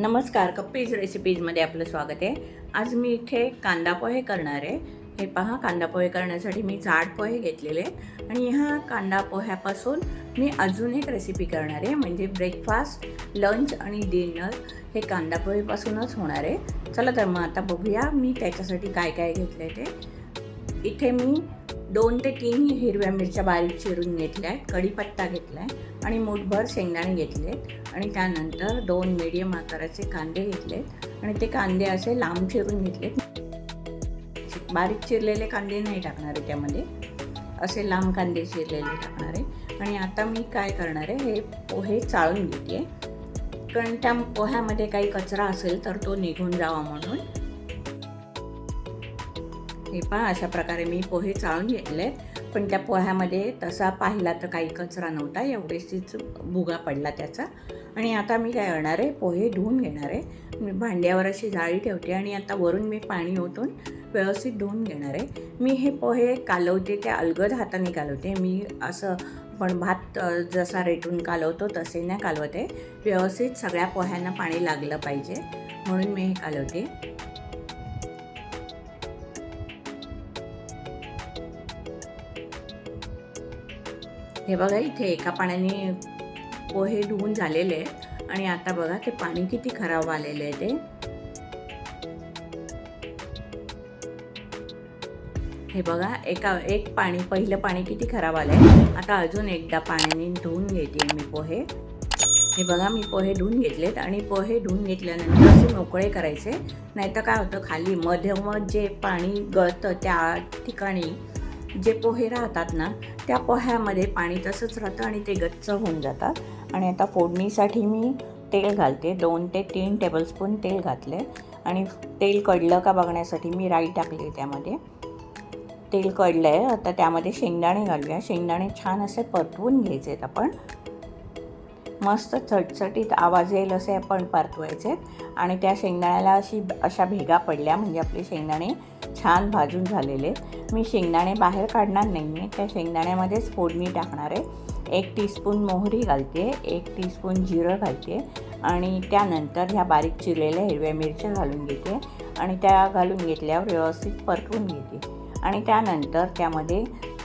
नमस्कार कप्पीज रेसिपीजमध्ये आपलं स्वागत आहे. आज मी इथे कांदा पोहे करणार आहे. हे पहा कांदा पोहे करण्यासाठी मी जाड पोहे घेतलेले आणि ह्या कांदा पोह्यापासून मी अजून एक रेसिपी करणार आहे म्हणजे ब्रेकफास्ट लंच आणि डिनर हे कांदा पोहेपासूनच होणार आहे. चला तर मग आता बघूया मी त्याच्यासाठी काय काय घेतलं आहे ते. इथे मी दोन ते तीन हिरव्या मिरच्या बारीक चिरून घेतल्या आहेत कढीपत्ता घेतला आहे आणि मूठभर शेंगदाणे घेतलेत आणि त्यानंतर दोन मीडियम आकाराचे कांदे घेतलेत आणि ते कांदे असे लांब चिरून घेतलेत बारीक चिरलेले कांदे नाही टाकणार आहे त्यामध्ये. असे लांब कांदे चिरलेले टाकणार आहे. आणि आता मी काय करणार आहे हे पोहे चाळून घेते. कारण त्या पोह्यामध्ये काही कचरा असेल तर तो निघून जावा म्हणून. हे पहा अशा प्रकारे मी पोहे चाळून घेतले. पण त्या पोह्यामध्ये तसा पाहिला तर काही कचरा नव्हता एवढेशीच भुगा पडला त्याचा. आणि आता मी काय करणार आहे पोहे धुवून घेणार आहे. मी भांड्यावर अशी जाळी ठेवते आणि आता वरून मी पाणी ओतून व्यवस्थित धुवून घेणार आहे. मी हे पोहे कालवते त्या अलगद हाताने कालवते. मी असं पण भात जसा रेटून कालवतो तसे नाही कालवते व्यवस्थित सगळ्या पोह्यांना पाणी लागलं पाहिजे म्हणून मी हे कालवते. हे बघा इथे एका पाण्याने पोहे धुवून झालेले आहेत. आणि आता बघा ते पाणी किती खराब आलेले आहे ते. हे बघा एका एक पाणी पहिलं पाणी किती खराब आलंय. आता अजून एकदा पाण्याने धुवून घेते मी पोहे. हे बघा मी पोहे धुवून घेतलेत आणि पोहे धुवून घेतल्यानंतर असे मोकळे करायचे. नाहीतर काय होतं खाली मध्यमध जे पाणी गळतं त्या ठिकाणी जे पोहे राहतात ना त्या पोह्यामध्ये पाणी तसंच राहतं आणि ते गच्च होऊन जातात. आणि आता फोडणीसाठी मी तेल घालते. दोन ते तीन टेबलस्पून तेल घातले आणि तेल कडलं का बघण्यासाठी मी राई टाकली त्यामध्ये. तेल कडलं आहे आता त्यामध्ये शेंगदाणे घालूया. शेंगदाणे छान असे परतवून घ्यायचे आहेत आपण. मस्त चटचटीत आवाज येईल असे आपण परतवायचे आणि त्या शेंगदाण्याला अशी अशा भेगा पडल्या. म्हणजे आपले शेंगदाणे छान भाजून झालेले मी शेंगदाणे बाहेर काढणार नाही आहे. त्या शेंगदाण्यामध्येच फोडणी टाकणार आहे. एक टीस्पून मोहरी घालते. एक टीस्पून जिरं घालते. आणि त्यानंतर ह्या बारीक चिरलेल्या हिरव्या मिरच्या घालून घेते. आणि त्या घालून घेतल्यावर व्यवस्थित परतून घेते. आणि त्यानंतर त्यामध्ये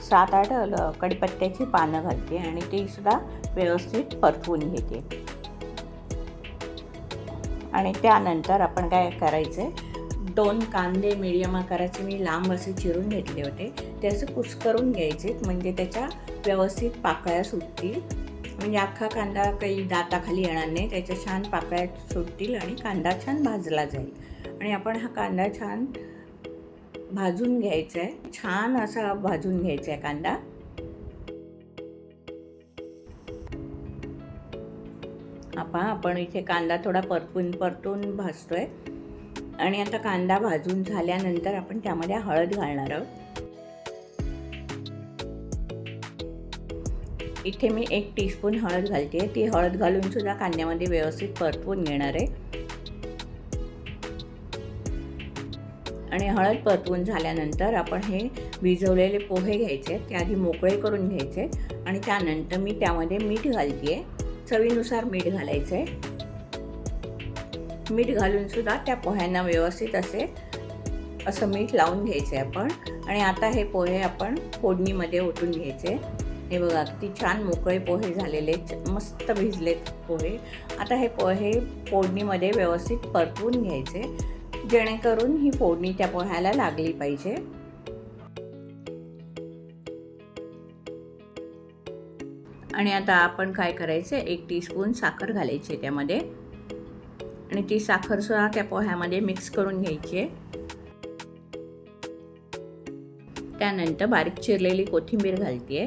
सात आठ कडीपत्त्याची पानं घालते. आणि तीसुद्धा व्यवस्थित परतवून घेते. आणि त्यानंतर आपण काय करायचं आहे दोन कांदे मिडियम आकाराचे मी लांब असे चिरून घेतले होते. ते असं कुस्करून घ्यायचे म्हणजे त्याच्या व्यवस्थित पाकळ्या सुटतील. म्हणजे अख्खा कांदा काही दाताखाली येणार नाही त्याच्या छान पाकळ्या सुटतील आणि कांदा छान भाजला जाईल. आणि आपण हा कांदा छान भाजून घ्यायचा आहे. छान असा भाजून घ्यायचा आहे कांदा. आपण इथे कांदा थोडा परतून परतून भाजतोय. आणि आता कांदा भाजून झाल्यानंतर आपण त्यामध्ये हळद घालणार आहोत. इथे मी एक टीस्पून हळद घालते. ती हळद घालून सुद्धा कांद्यामध्ये व्यवस्थित परतवून घेणार आहे. आणि हळद परतवून झाल्यानंतर आपण हे भिजवलेले पोहे घ्यायचे ते आधी मोकळे करून घ्यायचे आणि त्यानंतर मी त्यामध्ये मीठ घालते. चवीनुसार मीठ घालायचं आहे मीठ घालूनसुद्धा त्या पोह्यांना व्यवस्थित असे असं मीठ लावून घ्यायचं आहे आपण. आणि आता हे पोहे आपण फोडणीमध्ये ओतून घ्यायचे. हे बघा किती छान मोकळे पोहे झालेले मस्त भिजलेत पोहे. आता हे पोहे फोडणीमध्ये व्यवस्थित परतवून घ्यायचे. जेणेकरून ही फोडणी त्या पोह्याला लागली पाहिजे. आणि आता आपण काय करायचं? एक टीस्पून साखर घालायची त्यामध्ये. आणि ती साखरसुद्धा त्या पोह्यामध्ये मिक्स करून घ्यायची आहे. त्यानंतर बारीक चिरलेली कोथिंबीर घालते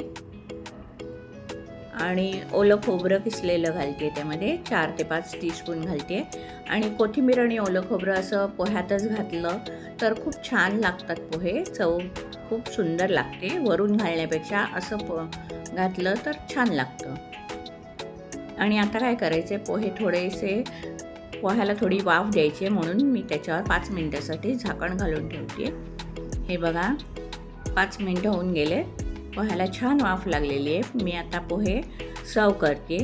आणि ओलं खोबरं किसलेलं घालते त्यामध्ये चार ते पाच टीस्पून घालते आणि कोथिंबीर आणि ओलं खोबरं असं पोह्यातच घातलं तर खूप छान लागतात पोहे. चव खूप सुंदर लागते. वरून घालण्यापेक्षा असं प घातलं तर छान लागतं. आणि आता काय करायचे पोहे थोडेसे पोह्याला थोडी वाफ द्यायची आहे म्हणून मी त्याच्यावर पाच मिनटासाठी झाकण घालून ठेवते. हे बघा पाच मिनटं होऊन गेले. पोह्याला छान वाफ लागलेली आहे. मी आता पोहे सर्व करते.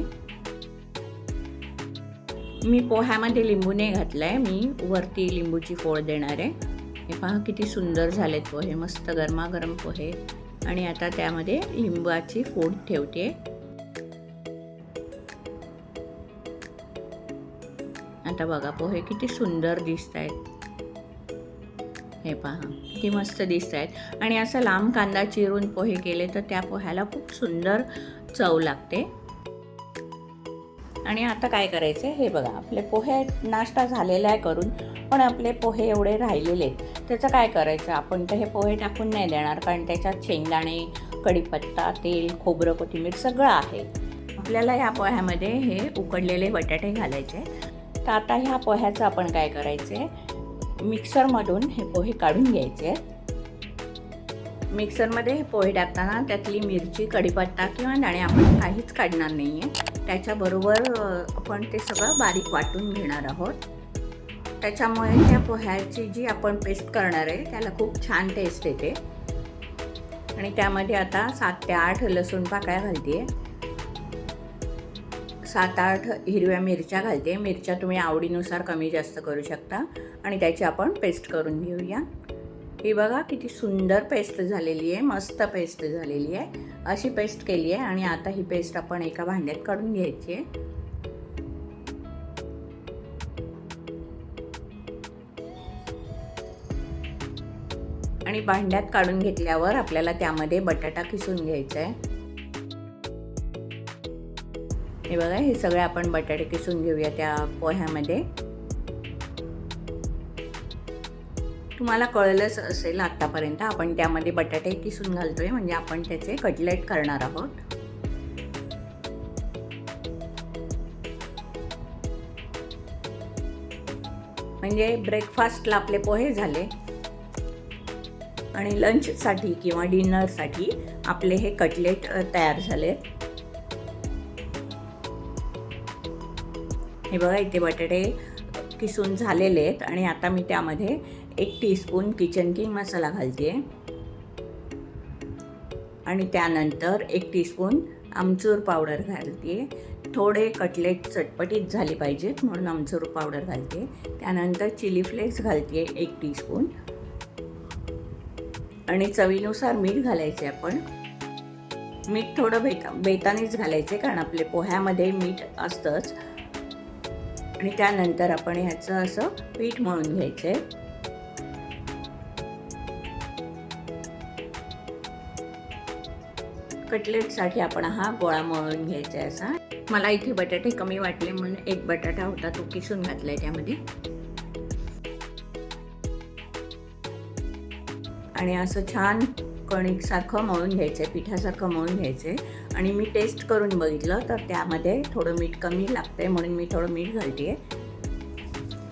मी पोह्यामध्ये लिंबू नाही घातला आहे मी वरती लिंबूची फोड देणार आहे. हे पहा किती सुंदर झालेत पोहे. मस्त गरमागरम पोहे. आणि आता त्यामध्ये लिंबाची फोड ठेवते. आता बघा पोहे किती सुंदर दिसत आहेत हे पहा किती मस्त दिसत आहेत आणि असं लांब कांदा चिरून पोहे केले तर त्या पोह्याला खूप सुंदर चव लागते. आणि आता काय करायचं हे बघा आपले पोहे नाश्ता झालेला आहे करून पण आपले पोहे एवढे राहिलेले आहेत. त्याचं काय करायचं? आपण तर हे पोहे टाकून नाही देणार कारण त्याच्यात शेंगदाणे कढीपत्ता तेल खोबरं कोथिंबीर सगळं आहे. आपल्याला या पोह्यामध्ये हे उकडलेले बटाटे घालायचे तर आता ह्या पोह्याचं आपण काय करायचे मिक्सरमधून हे पोहे काढून घ्यायचे मिक्सरमध्ये हे पोहे टाकताना त्यातली मिरची कढीपत्ता किंवा दाणे आपण काहीच काढणार नाही आहे त्याच्याबरोबर आपण ते सगळं बारीक वाटून घेणार आहोत. त्याच्यामुळे त्या पोह्याची जी आपण पेस्ट करणार आहे त्याला खूप छान टेस्ट येते. आणि त्यामध्ये आता सात ते आठ लसूण पाकळ्या घालते सात आठ हिरव्या मिरच्या घालते. मिरच्या तुम्ही आवडीनुसार कमी जास्त करू शकता. आणि त्याची आपण पेस्ट करून घेऊया. ही बघा किती सुंदर पेस्ट झालेली आहे. मस्त पेस्ट झालेली आहे. अशी पेस्ट केली आहे आणि आता ही पेस्ट आपण एका भांड्यात काढून घ्यायची आहे. आणि भांड्यात काढून घेतल्यावर आपल्याला त्यामध्ये बटाटा किसून घ्यायचा आहे. हे बघा हे सगळे आपण बटाटे किसून घेऊया त्या पोह्यामध्ये. तुम्हाला कळलंच असेल आत्तापर्यंत आपण त्यामध्ये बटाटे किसून घालतोय म्हणजे आपण त्याचे कटलेट करणार आहोत. म्हणजे ब्रेकफास्टला आपले पोहे झाले. आणि लंचसाठी किंवा डिनरसाठी आपले हे कटलेट तयार झाले हे बघा इथे बटाटे किसून झालेले आहेत आणि आता मी त्यामध्ये एक टीस्पून किचन किंग मसाला घालते. आणि त्यानंतर एक टीस्पून आमचूर पावडर घालते. थोडे कटलेट चटपटीत झाले पाहिजेत म्हणून आमचूर पावडर घालते. त्यानंतर चिली फ्लेक्स घालते एक टीस्पून आणि चवीनुसार मीठ घालायचे आपण. मीठ थोडं बेता बेतानेच घालायचे कारण आपले पोह्यामध्ये मीठ असतंच. आणि त्यानंतर आपण ह्याचं असं पीठ मळून घ्यायचं आहे कटलेटसाठी आपण हा गोळा मळून घ्यायचा आहे असा. मला इथे बटाटे कमी वाटले म्हणून एक बटाटा होता तो किसून घातलाय त्यामध्ये. आणि असं छान कणिकसारखं मळून घ्यायचं आहे पिठासारखं मळून घ्यायचं आहे आणि मी टेस्ट करून बघितलं तर त्यामध्ये थोडं मीठ कमी लागतं आहे म्हणून मी थोडं मीठ घालते आहे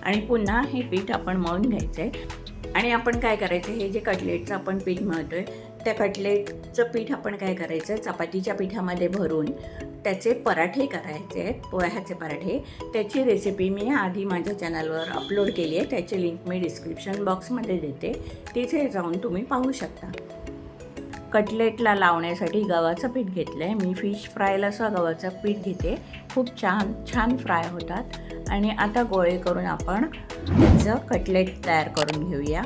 आणि पुन्हा हे पीठ आपण मळून घ्यायचं आहे आणि आपण काय करायचं हे जे कटलेटचं आपण पीठ मळतो आहे त्या कटलेटचं पीठ आपण काय करायचं चपातीच्या पिठामध्ये भरून त्याचे पराठे करायचे आहेत पोह्याचे पराठे. त्याची रेसिपी मी आधी माझ्या चॅनलवर अपलोड केली आहे त्याची लिंक मी डिस्क्रिप्शन बॉक्समध्ये देते. तिथे जाऊन तुम्ही पाहू शकता. कटलेटला लावण्यासाठी गव्हाचं पीठ घेतलं आहे मी फिश फ्रायला असं गव्हाचं पीठ घेते. खूप छान छान फ्राय होतात. आणि आता गोळे करून आपण त्याचं कटलेट तयार करून घेऊया.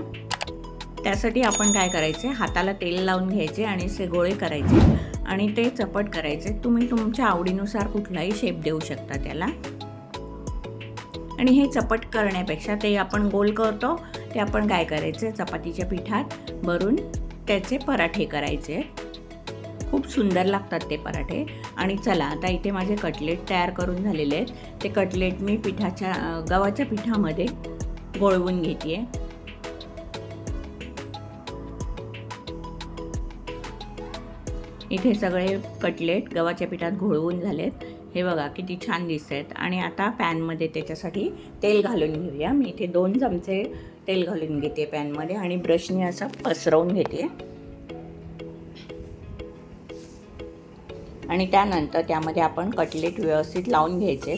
त्यासाठी आपण काय करायचे? हाताला तेल लावून घ्यायचे आणि असे गोळे करायचे. आणि ते चपट करायचे. तुम्ही तुमच्या आवडीनुसार कुठलाही शेप देऊ शकता त्याला. आणि हे चपट करण्यापेक्षा ते आपण गोल करतो. ते आपण काय करायचं? चपातीच्या पिठात भरून त्याचे पराठे करायचे. खूप सुंदर लागतात ते पराठे. आणि चला आता इथे माझे कटलेट तयार करून झालेले आहेत. ते कटलेट मी पिठाच्या गव्हाच्या पिठामध्ये गोळवून घेते इथे सगळे कटलेट गव्हाच्या पिठात घोळवून झालेत. हे बघा किती छान दिसत आहेत आणि आता पॅनमध्ये त्याच्यासाठी तेल घालून घेऊया. मी इथे दोन चमचे तेल घालून घेते पॅनमध्ये आणि ब्रशने असं पसरवून घेते. आणि त्यानंतर त्यामध्ये आपण कटलेट व्यवस्थित लावून घ्यायचे.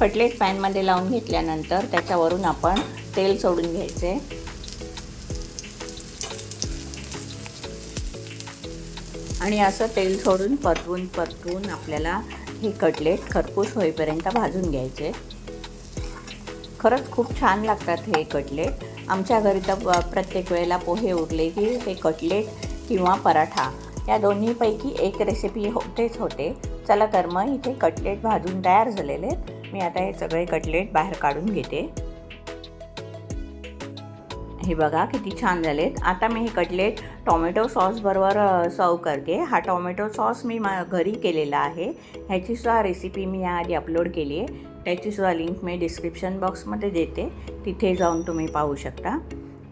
कटलेट पॅनमध्ये लावून घेतल्यानंतर त्याच्यावरून आपण तेल सोडून घ्यायचे. आणि असं तेल सोडून परतवून परतवून आपल्याला हे कटलेट खरपूस होईपर्यंत भाजून घ्यायचे. खरंच खूप छान लागतात हे कटलेट. आमच्या घरी तर प्रत्येक वेळेला पोहे उरले की हे कटलेट किंवा पराठा. या दोन्हीपैकी एक रेसिपी होतेच होते. चला तर मग इथे कटलेट भाजून तयार झालेले आहेत. मी आता हे सगळे कटलेट बाहेर काढून घेते. हे बघा किती छान झालेत. आता मी हे कटलेट टॉमॅटो सॉसबरोबर सर्व करते. हा टॉमॅटो सॉस मी मा घरी केलेला आहे. ह्याचीसुद्धा रेसिपी मी याआधी अपलोड केली आहे. त्याचीसुद्धा लिंक मी डिस्क्रिप्शन बॉक्समध्ये देते. तिथे जाऊन तुम्ही पाहू शकता.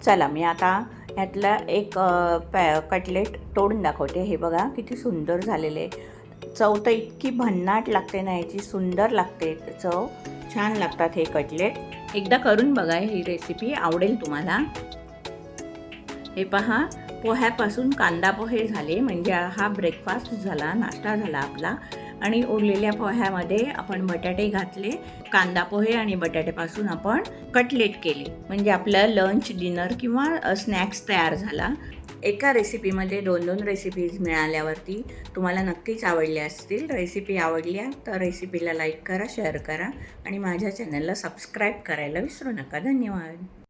चला मी आता ह्यातला एक पॅ कटलेट तोडून दाखवते. हे बघा किती सुंदर झालेले चव तर इतकी भन्नाट लागते ना याची सुंदर लागते. चव छान लागतात हे कटलेट. एकदा करून बघा ही रेसिपी आवडेल तुम्हाला. हे पहा पोह्यापासून कांदा पोहे झाले म्हणजे हा ब्रेकफास्ट झाला नाश्ता झाला आपला. आणि उरलेल्या पोह्यामध्ये आपण बटाटे घातले. कांदा पोहे आणि बटाट्यापासून आपण कटलेट केले. म्हणजे आपलं लंच डिनर किंवा स्नॅक्स तयार झाला. एका रेसिपीमध्ये दोन दोन रेसिपीज मिळाल्यावरती तुम्हाला नक्कीच आवडल्या असतील. रेसिपी आवडल्या तर रेसिपीला लाईक करा शेअर करा आणि माझ्या चॅनलला सबस्क्राईब करायला विसरू नका. धन्यवाद.